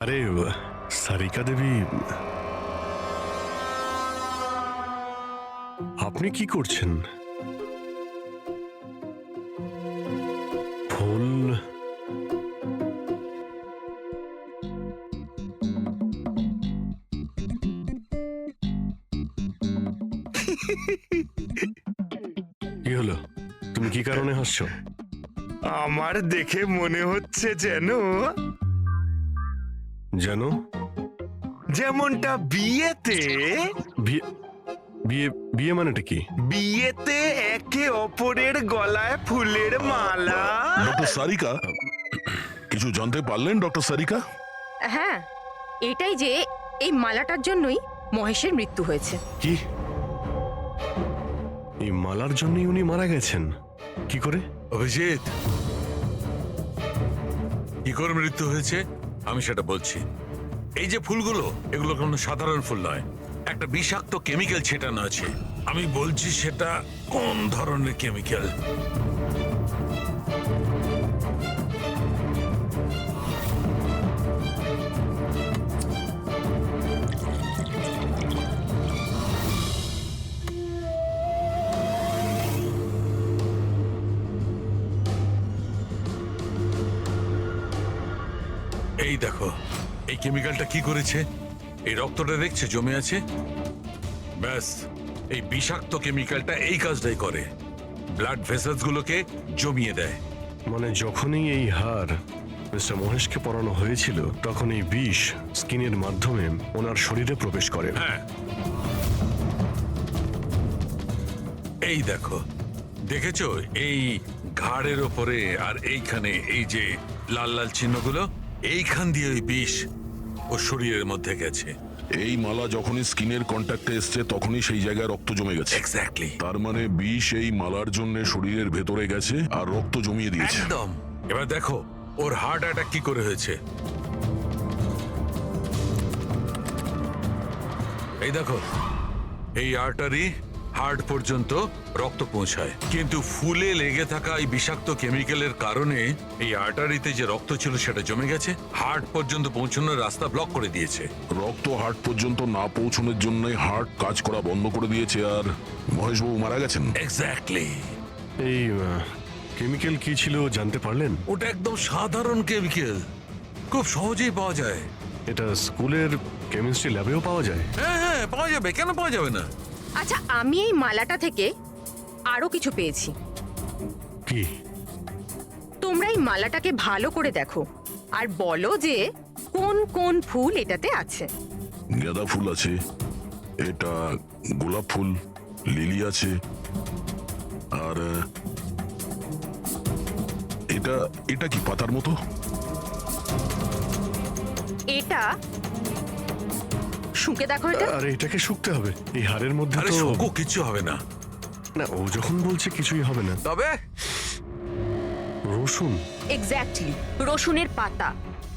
আরে সারিকা দেবী। আপনি কি করছেন? ফুল। কি হলো? তুমি কি কারণে হাসছো? আমার দেখে মনে হচ্ছে যেন জানো? যেমনটা বিয়েতে বিয়ে বিয়ে বিয়ে মানেটা কি? বিয়েতে একে অপরের গলায় ফুলের মালা। ডক্টর সারিকা কিছু জানতে পারলেন ডক্টর সারিকা? হ্যাঁ এটাই যে এই মালাটার জন্যই মহেশের মৃত্যু হয়েছে। কি? এই মালার জন্যই উনি মারা গেছেন। কি করে? অভিজিৎ কি করে মৃত্যু হয়েছে? আমি সেটা বলছি। এই যে ফুলগুলো, এগুলো কোনো সাধারণ ফুল নয়। একটা বিষাক্ত কেমিক্যাল ছেটানো আছে। আমি বলছি সেটা কোন ধরনের কেমিক্যাল দেখো এই কেমিক্যালটা কি করেছে? এই রক্তটা দেখছে জমে আছে? ব্যাস এই বিষাক্ত কেমিক্যালটা এই কাজটাই করে। ব্লাড ভেসেলস গুলোকে জমিয়ে দেয়। মানে যখনই এই হার মিস্টার মহেশকে পরানো হয়েছিল তখন এই বিষ স্কিনের মাধ্যমে ওনার শরীরে প্রবেশ করে। হ্যাঁ। এই দেখো দেখেছ? এই ঘাড়ের ওপরে আর এইখানে এই যে লাল লাল চিহ্নগুলো? এইখান দিয়ে ওই বিষ ও শরীরের মধ্যে গেছে। এই মালা যখনই স্কিনের কন্ট্যাক্টে এসছে তখনই সেই জায়গায় রক্ত জমে গেছে। এক্স্যাক্টলি তার মানে বিষ এই মালার জন্য শরীরের ভেতরে গেছে আর রক্ত জমিয়ে দিয়েছে। একদম। এবার দেখো ওর হার্ট অ্যাটাক কি করে হয়েছে। এই দেখো এই আর্টারি হার্ট পর্যন্ত রক্ত পৌঁছায়। কিন্তু ফুলে লেগে থাকা এই বিষাক্ত কেমিক্যালের কারণে এই আর্টারিতে যে রক্ত ছিল সেটা জমে গেছে হার্ট পর্যন্ত পৌঁছানোর রাস্তা ব্লক করে দিয়েছে। রক্ত হার্ট পর্যন্ত না পৌঁছানোর জন্য হার্ট কাজ করা বন্ধ করে দিয়েছে আর মহেশবাবু মারা গেছেন। এক্স্যাক্টলি এই কেমিক্যাল কি ছিল জানতে পারলেন? ওটা একদম সাধারণ কেমিক্যাল। খুব সহজেই পাওয়া যায়। এটা স্কুলের কেমিস্ট্রি ল্যাবেও পাওয়া যায়। হ্যাঁ হ্যাঁ পাওয়া যাবে। কেন পাওয়া যাবে না? আচ্ছা আমি এই মালাটা থেকে আরও কিছু পেয়েছি। কি? তোমরা এই মালাটাকে ভালো করে দেখো আর বলো যে কোন কোন ফুল এটাতে আছে। গাঁদা ফুল আছে এটা গোলাপ ফুল লিলি আছে আর এটা এটা কি পাতার মতো? এটা শুকে দেখো এটা। আরে এটাকে শুকতে হবে। এই হারের মধ্যে আরে তো শোকো কিচ্ছু হবে না। না ও যখন বলছে কিছুই হবে না। তবে? রসুন। এক্স্যাক্টলি রসুনের পাতা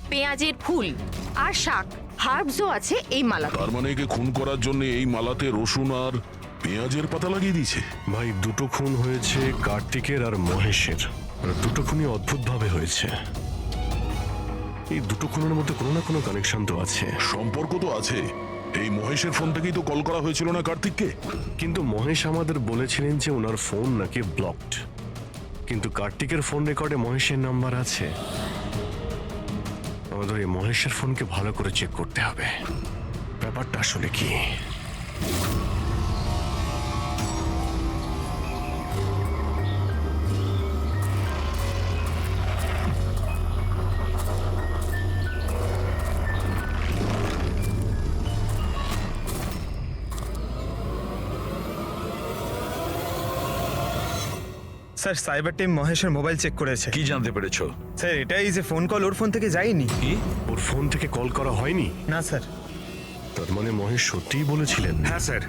পেঁয়াজের ফুল আর শাক হার্বসও আছে এই মালাতে। তার মানে একে খুন করার জন্য এই মালাতে রসুন আর পেঁয়াজের পাতা লাগিয়ে দিয়েছে? ভাই দুটো খুন হয়েছে কার্তিকের আর মহেশের। আর দুটো খুনই অদ্ভুতভাবে হয়েছে। এই দুটো খুনের মধ্যে কোনো না কোনো কানেকশন তো আছে। সম্পর্ক তো আছে। এই মহেশের ফোন থেকেই তো কল করা হয়েছিল না কার্তিককে? কিন্তু মহেশ আমাদের বলেছিলেন যে ওনার ফোন নাকি ব্লকড কিন্তু কার্তিকের ফোন রেকর্ডে মহেশের নাম্বার আছে। আমাদের এই মহেশের ফোনকে ভালো করে চেক করতে হবে। ব্যাপারটা আসলে কি? স্যার সাইবার টিম মহেশের মোবাইল চেক করেছে। কি জানতে পেরেছ? স্যার এটাই যে ফোন কল ওর ফোন থেকে যায়নি। কি? ওর ফোন থেকে কল করা হয়নি? না স্যার। তার মানে মহেশ সত্যিই বলেছিলেন? হ্যাঁ স্যার।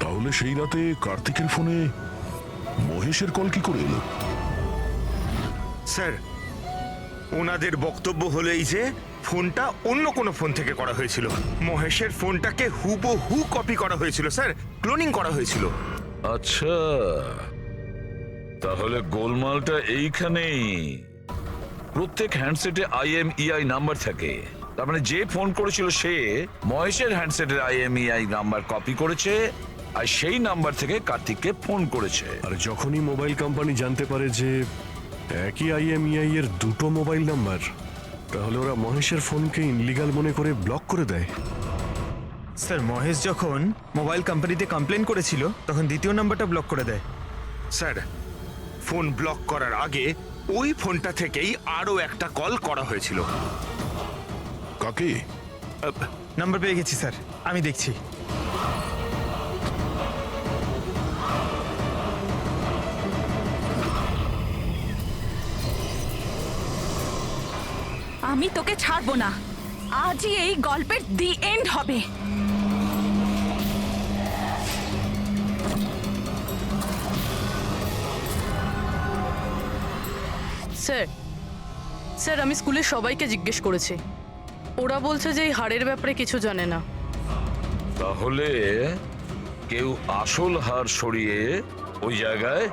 তাহলে সেই রাতে কার্তিকের ফোনে মহেশের কল কি করে এলো? স্যার ওনাদের বক্তব্য হলো এই যে ফোনটা অন্য কোনো ফোন থেকে করা হয়েছিল। মহেশের ফোনটাকে হুবহু কপি করা হয়েছিল স্যার। ক্লোনিং করা হয়েছিল। আচ্ছা। তাহলে গোলমালটা এইখানেই। প্রত্যেক হ্যান্ডসেটে আইএমইআই নাম্বার থাকে। তার মানে যে ফোন করেছিল সে মহেশের হ্যান্ডসেটের আইএমইআই নাম্বার কপি করেছে আর সেই নাম্বার থেকে কার্তিককে ফোন করেছে। আর যখনই মোবাইল কোম্পানি জানতে পারে যে একই আইএমইআই এর দুটো মোবাইল নাম্বার তাহলে ওরা মহেশের ফোনকে ইনলিগাল মনে করে ব্লক করে দেয়। স্যার মহেশ যখন মোবাইল কোম্পানিতে কমপ্লেন করেছিল তখন দ্বিতীয় নাম্বারটা ব্লক করে দেয়। স্যার ফোন ব্লক করার আগে ওই ফোনটা থেকেই আরও একটা কল করা হয়েছিল। কাকে? নাম্বার পেয়ে গেছি স্যার। আমি দেখছি। আমি তোকে ছাড়বো না। আজই এই গল্পের দি এন্ড হবে। স্যার। স্যার আমি স্কুলের সবাইকে জিজ্ঞেস করেছি। ওরা বলছে যে এই হাড়ের ব্যাপারে কিছু জানে না। তাহলে কেউ আসল হার সরিয়ে ওই জায়গায়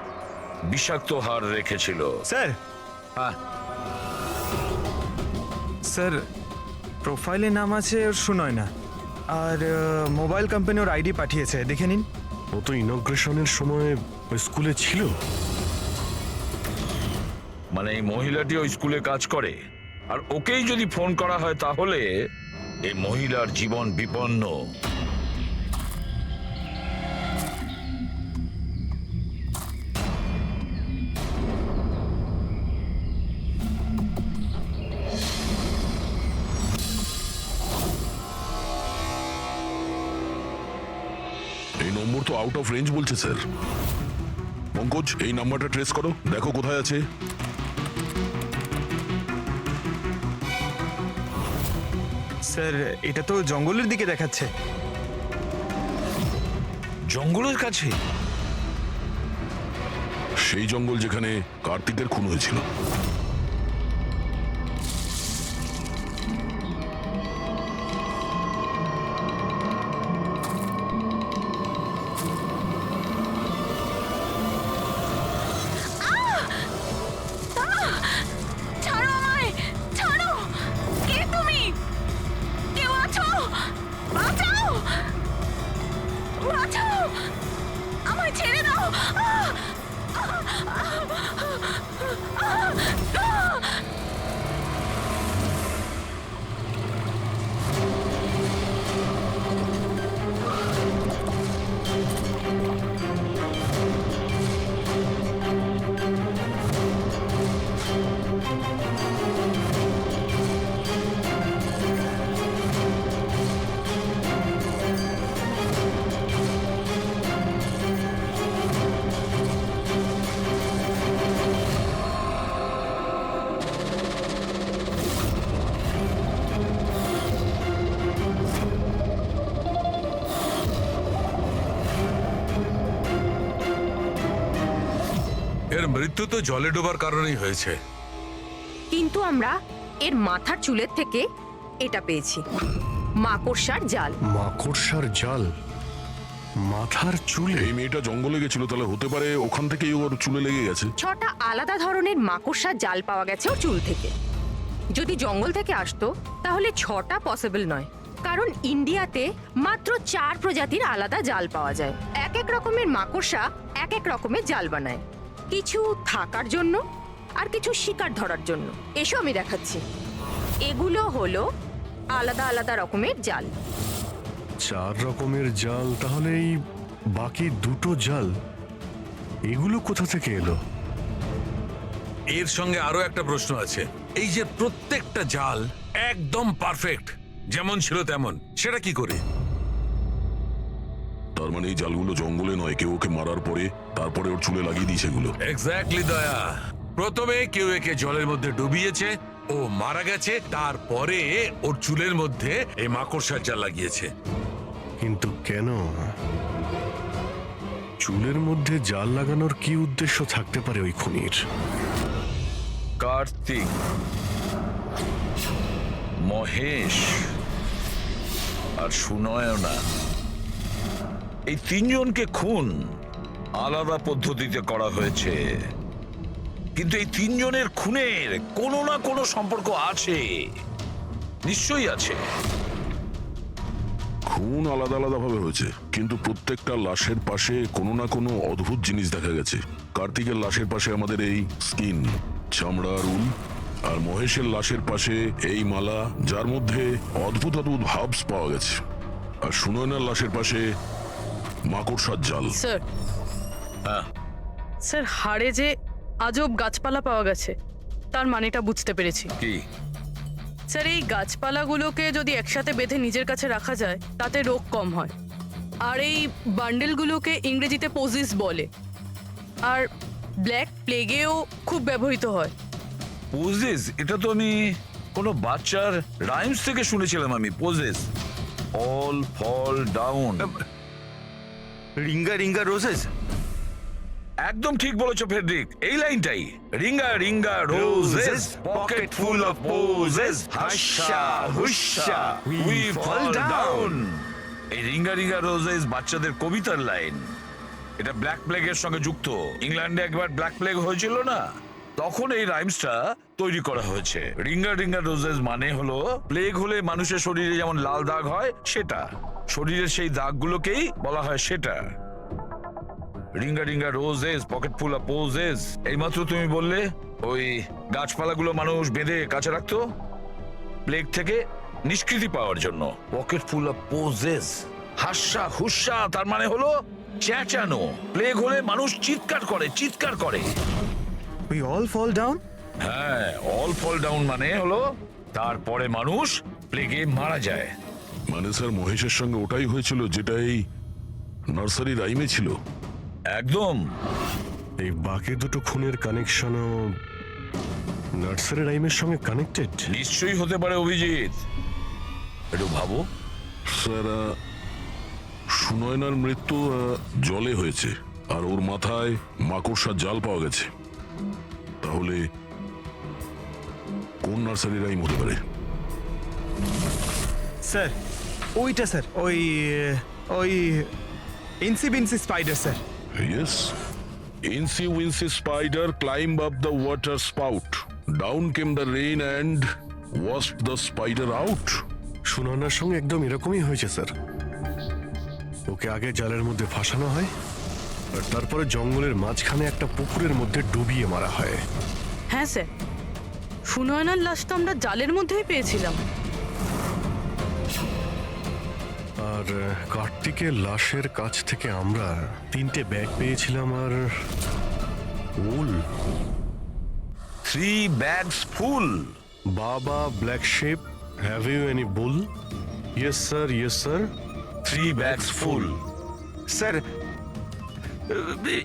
বিষাক্ত হার রেখেছিল। স্যার। হ্যাঁ। স্যার প্রোফাইলে নাম আছে ওর সুনয় না আর মোবাইল কোম্পানি ওর আইডি পাঠিয়েছে দেখে নিন। ও তো ইনগ্রেশনের সময় ওই স্কুলে ছিল। মানে এই মহিলাটি ওই স্কুলে কাজ করে। আর ওকেই যদি ফোন করা হয় তাহলে এই মহিলার জীবন বিপন্ন। এই নম্বর তো আউট অফ রেঞ্জ বলছে স্যার পঙ্কজ, এই নাম্বারটা ট্রেস করো। দেখো কোথায় আছে। স্যার এটা তো জঙ্গলের দিকে দেখাচ্ছে। জঙ্গলের কাছে? সেই জঙ্গল যেখানে কার্তিকের খুন হয়েছিল। বাঁচাও আমায় ছেড়ে দাও মৃত্যু তো জলে ডোবার কারণেই হয়েছে। কিন্তু আমরা এর মাথার চুলের থেকে এটা পেয়েছি। মাকড়সার জাল। মাকড়সার জাল? মাথার চুলে? এই মেয়েটা জঙ্গলে গেছিল তাহলে হতে পারে ওখান থেকেই ওর চুলে লেগে গেছে। ছটা আলাদা ধরনের মাকড়সার জাল পাওয়া গেছে ওর চুল থেকে। যদি জঙ্গল থেকে আসতো তাহলে ছটা পসিবল নয়। কারণ ইন্ডিয়াতে মাত্র চার প্রজাতির আলাদা জাল পাওয়া যায়। এক এক রকমের মাকড়সা এক এক রকমের জাল বানায়। কিছু থাকার জন্য আর কিছু শিকার ধরার জন্য। এসো আমি দেখাচ্ছি। এগুলো হলো আলাদা আলাদা রকমের জাল। চার রকমের জাল তাহলে এই বাকি দুটো জাল এগুলো কোথা থেকে এলো? এর সঙ্গে আরও একটা প্রশ্ন আছে। এই যে প্রত্যেকটা জাল একদম পারফেক্ট যেমন ছিল তেমন সেটা কি করে? তার মানে এই জালগুলো জঙ্গলে নয় কেউ ওকে মারার পরে তারপরে ওর চুলে লাগিয়ে দিয়েছে এগুলো। এক্স্যাক্টলি দয়া। প্রথমে কেউ একে জলের মধ্যে ডুবিয়েছে ও মারা গেছে তারপরে ওর চুলের মধ্যে এই মাকড়সার জাল লাগিয়েছে। কিন্তু কেন? চুলের মধ্যে জাল লাগানোর কি উদ্দেশ্য থাকতে পারে ওই খুনির? কার্তিক মহেশ আর সুনয়না। এই তিনজনকে খুন আলাদা পদ্ধতিতে করা হয়েছে। কিন্তু এই তিনজনের খুনের কোনো না কোনো সম্পর্ক আছে। নিশ্চয়ই আছে। খুন আলাদা আলাদা ভাবে হয়েছে, কিন্তু প্রত্যেকটা লাশের পাশে কোনো না কোনো অদ্ভুত জিনিস দেখা গেছে। কার্তিকের লাশের পাশে আমাদের এই স্কিন চামড়ার উল আর মহেশের লাশের পাশে এই মালা, যার মধ্যে অদ্ভুত অদ্ভুত ভাবস পাওয়া গেছে। আর সুনয়নার লাশের পাশে মাকড়সার জাল। স্যার। হ্যাঁ। স্যার হাড়ে যে আজব গাছপালা পাওয়া গেছে তার মানেটা বুঝতে পেরেছি। কি? স্যার এই গাছপালাগুলোকে যদি একসাথে বেঁধে নিজের কাছে রাখা যায় তাতে রোগ কম হয়। আর এই বান্ডেলগুলোকে ইংরেজিতে পোজিস বলে। আর ব্ল্যাক প্লেগেও খুব ব্যবহৃত হয়। পোজেস? এটা তো আমি কোনো বাচ্চার রাইমস থেকে শুনেছিলাম আমি posies. All fall down ring a ring a roses একদম ঠিক বলেছ ফেডরিক এই লাইনটাই। Ring a ring a roses pocket full of posies husha husha we fall down এই ring a ring a roses বাচ্চাদের কবিতার লাইন। এটা ব্ল্যাক প্লেগের সঙ্গে যুক্ত। ইংল্যান্ডে একবার ব্ল্যাক প্লেগ হয়েছিল না? তখন এই রাইমসটা তৈরি করা হয়েছে। রিঙ্গা রিঙ্গা রোজেস মানে হলো প্লেগ হলে মানুষের শরীরে যেমন লাল দাগ হয় সেটা। শরীরের সেই দাগগুলোকেই বলা হয় সেটা। Ring a ring a roses pocket full posies এইমাত্র তুমি বললে ওই গাছপালাগুলো মানুষ বেঁধে কাছে রাখতো? প্লেগ থেকে নিষ্কৃতি পাওয়ার জন্য। পকেট ফুল পোজেস হাস্যা হুস্যা তার মানে হলো চেঁচানো। প্লেগ হলে মানুষ চিৎকার করে চিৎকার করে। উই অল ফল ডাউন হ্যাঁ অল ফল ডাউন মানে হলো তারপরে মানুষ প্লেগে মারা যায়। মানে স্যার মহেশের সঙ্গে ওটাই হয়েছিল যেটা এই নার্সারি রাইমে ছিল। একদম। এই বাকি দুটো খুনের কানেকশনও নার্সারি রাইমের সঙ্গে কানেক্টেড? নিশ্চয়ই হতে পারে অভিজিৎ। একটু ভাবো। স্যার সুনয়নার মৃত্যু জলে হয়েছে আর ওর মাথায় মাকড়সার জাল পাওয়া গেছে। তাহলে কোন নার্সারি রাইম হতে পারে? স্যার ওইটা স্যার ওই ওই Incy Wincy spider sir. Yes. Incy Wincy spider climbed up the water spout down came the rain and wash the spider out. সুনয়নার সঙ্গে একদম এরকমই হয়েছে স্যার। ওকে আগে জালের মধ্যে ফাঁসানো হয় আর তারপরে জঙ্গলের মাঝখানে একটা পুকুরের মধ্যে ডুবিয়ে মারা হয়। হ্যাঁ স্যার। সুনয়নার লাশ তো আমরা জালের মধ্যেই পেয়েছিলাম। আর কার্তিকের লাশের কাছ থেকে আমরা তিনটে ব্যাগ পেয়েছিলাম আর উল three bags full baa baa black sheep have you any wool yes sir yes sir three bags full sir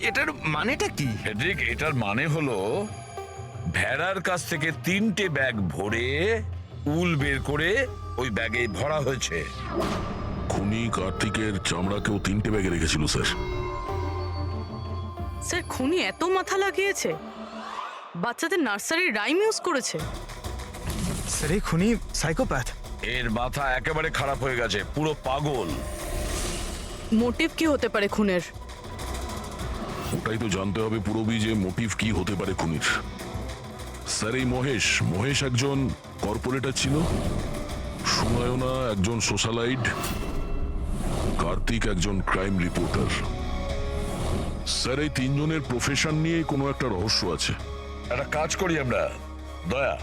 এটার মানেটা কি? ফেডরিক এটার মানে হলো ভেড়ার কাছ থেকে তিনটে ব্যাগ ভরে উল বের করে ওই ব্যাগে ভরা হয়েছে। খুনি কার্তিকের চামড়াকেও তিনটে ব্যাগে রেখেছিল স্যার। স্যার খুনি এত মাথা লাগিয়েছে। বাচ্চাদের নার্সারির রাইম ইউজ করেছে। স্যার এই খুনি সাইকোপ্যাথ। এর মাথা একেবারে খারাপ হয়ে গেছে পুরো পাগল। মোটিভ কি হতে পারে খুনের? ওটাই তো জানতে হবে পুরবি যে মোটিভ কি হতে পারে খুনির। স্যার এই মহেশ মহেশ একজন কর্পোরেটর ছিল সুনয়না একজন সোশ্যালাইট। কার্তিক একজন ক্রাইম রিপোর্টার। স্যার, এই তিনজনের প্রফেশন নিয়ে কোনো একটা রহস্য আছে। একটা কাজ করি আমরা। দয়া,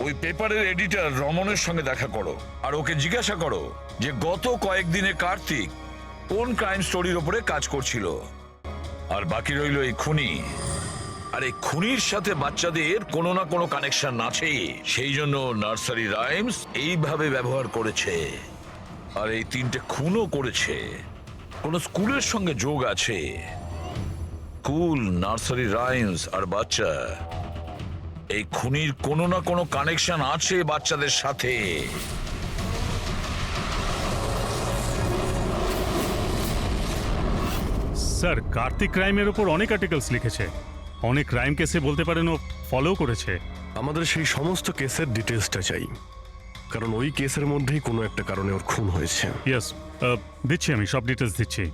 ওই পেপারের এডিটর রমনের সঙ্গে দেখা করো আর ওকে জিজ্ঞাসা করো যে গত কয়েকদিনে কার্তিক কোন ক্রাইম স্টোরির ওপরে কাজ করছিল। আর বাকি রইল এই খুনি। আর এই খুনির সাথে বাচ্চাদের কোনো না কোনো কানেকশন আছে সেই জন্য নার্সারি রাইমস এইভাবে ব্যবহার করেছে। আর এই তিনটে খুনও করেছে। কোন স্কুলের সঙ্গে যোগ আছে। স্কুল নার্সারি রাইমস আর বাচ্চা। এই খুনির কোনো না কোনো কানেকশন আছে বাচ্চাদের সাথে। স্যার কার্তিক ক্রাইমের ওপর অনেক আর্টিকেলস লিখেছে। অনেক ক্রাইম কেসে বলতে পারেন ও ফলো করেছে। আমাদের সেই সমস্ত কেসের ডিটেলসটা চাই। কারণ ওই কেসের মধ্যেই কোনো একটা কারণে ওর খুন হয়েছে। ইয়েস দিচ্ছি আমি, সব ডিটেলস দিচ্ছি।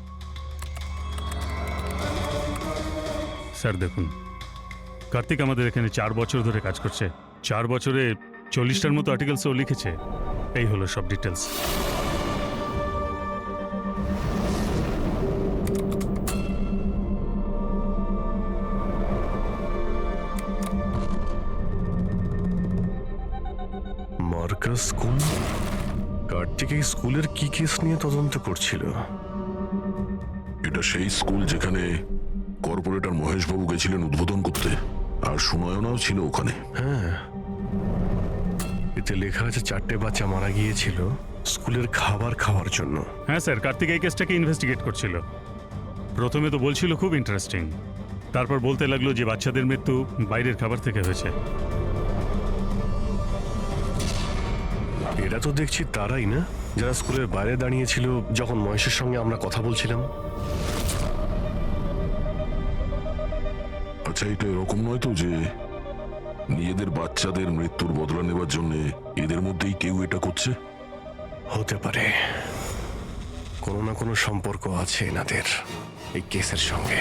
স্যার দেখুন, কার্তিক আমাদের এখানে চার বছর ধরে কাজ করছে। চার বছরে চল্লিশটার মতো আর্টিকেলস ও লিখেছে। এই হলো সব ডিটেলস মার্কাস স্কুল? কার্তিক এই স্কুলের কি কেস নিয়ে তদন্ত করছিল? এটা সেই স্কুল যেখানে কর্পোরেটর মহেশবাবু গেছিলেন উদ্বোধন করতে। আর সুনয়নাও ছিল ওখানে। হ্যাঁ। এতে লেখা আছে চারটে বাচ্চা মারা গিয়েছিল স্কুলের খাবার খাওয়ার জন্য। হ্যাঁ স্যার কার্তিক এই কেসটাকে ইনভেস্টিগেট করছিল। প্রথমে তো বলছিল খুব ইন্টারেস্টিং তারপর বলতে লাগল যে বাচ্চাদের মৃত্যু বাইরের খাবার থেকে হয়েছে। এরা তো দেখছি তারাই না? যারা স্কুলের বাইরে দাঁড়িয়েছিল যখন মহেশের সঙ্গে আমরা কথা বলছিলাম। আচ্ছা এটা এরকম নয় তো যে নিজেদের বাচ্চাদের মৃত্যুর বদলা নেবার জন্য এদের মধ্যেই কেউ এটা করছে? হতে পারে। কোনো না কোনো সম্পর্ক আছে এনাদের এই কেসের সঙ্গে।